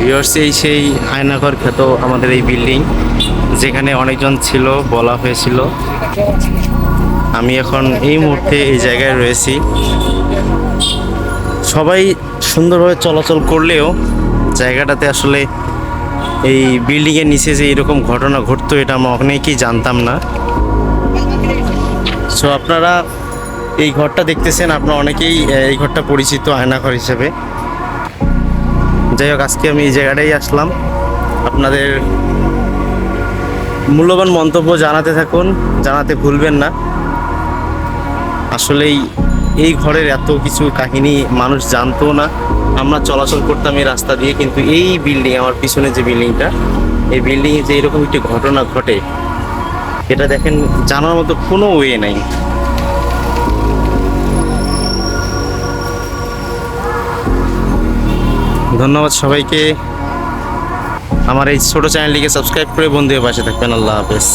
Viewers, এই সেই আয়নাঘর খ্যাত আমাদের এই বিল্ডিং, যেখানে অনেকজন ছিল, বলা হয়েছিল। আমি এখন এই মুহূর্তে এই জায়গায় রয়েছি। সবাই সুন্দরভাবে চলাচল করলেও জায়গাটাতে আসলে এই বিল্ডিংয়ের নিচে যে এরকম ঘটনা ঘটতো, এটা আমরা অনেকেই জানতাম না। সো আপনারা এই ঘরটা দেখতেছেন, আপনারা অনেকেই, এই ঘরটা পরিচিত আয়নাঘর হিসেবে। যাই হোক, আজকে আমি এই জায়গাটাই আসলাম। আপনাদের মূল্যবান মন্তব্য জানাতে থাকুন, জানাতে ভুলবেন না। আসলেই এই ঘরের এত কিছু কাহিনী মানুষ জানতো না। আমরা চলাচল করতাম এই রাস্তা দিয়ে, কিন্তু এই বিল্ডিং আমার পিছনে যে বিল্ডিংটা এই বিল্ডিংয়ে যে এরকম একটি ঘটনা ঘটে, এটা দেখেন, জানার মতো কোনো ওয়ে নাই। ধন্যবাদ সবাইকে। আমার এই ছোটো চ্যানেলটিকে সাবস্ক্রাইব করে বন্ধুদের পাশে থাকবেন। আল্লাহ হাফেজ।